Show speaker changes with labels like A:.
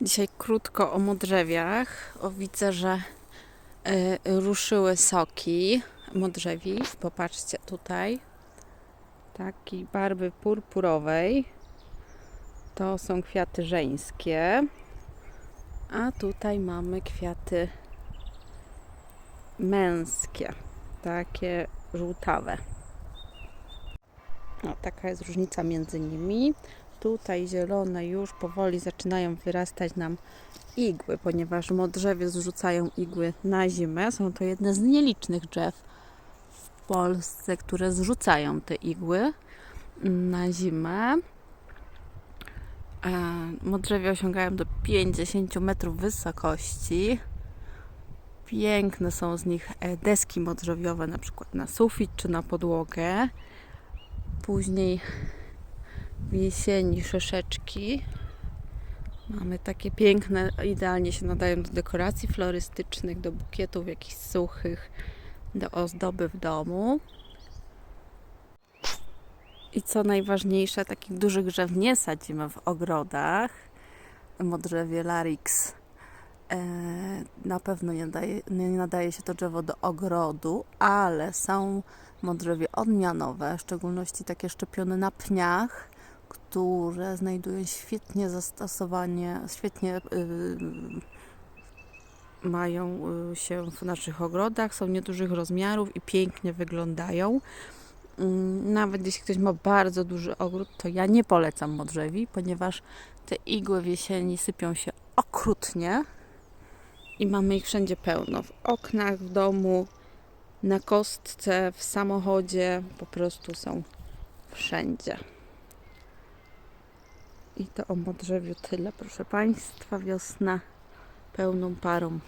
A: Dzisiaj krótko o modrzewiach. O, widzę, że y, ruszyły soki modrzewi. Popatrzcie tutaj. Takiej barwy purpurowej. To są kwiaty żeńskie. A tutaj mamy kwiaty męskie. Takie żółtawe. No, taka jest różnica między nimi. Tutaj zielone już powoli zaczynają wyrastać nam igły, ponieważ modrzewie zrzucają igły na zimę. Są to jedne z nielicznych drzew w Polsce, które zrzucają te igły na zimę. E, Modrzewie osiągają do 50 metrów wysokości. Piękne są z nich e, deski modrzewiowe, na przykład na sufit czy na podłogę. Później jesieni szyszeczki. Mamy takie piękne, idealnie się nadają do dekoracji florystycznych, do bukietów jakichś suchych, do ozdoby w domu. I co najważniejsze, takich dużych drzew nie sadzimy w ogrodach. Modrzewie Larix e, na pewno nie, nie nadaje się to drzewo do ogrodu, ale są modrzewie odmianowe, w szczególności takie szczepione na pniach, które znajdują świetnie zastosowanie, świetnie y, mają y, się w naszych ogrodach, są niedużych rozmiarów i pięknie wyglądają. Mm, Nawet jeśli ktoś ma bardzo duży ogród, to ja nie polecam modrzewi, ponieważ te igły w jesieni sypią się okrutnie i mamy ich wszędzie pełno. W oknach, w domu, na kostce, w samochodzie, po prostu są wszędzie. I to o modrzewiu tyle, proszę Państwa. Wiosna pełną parą.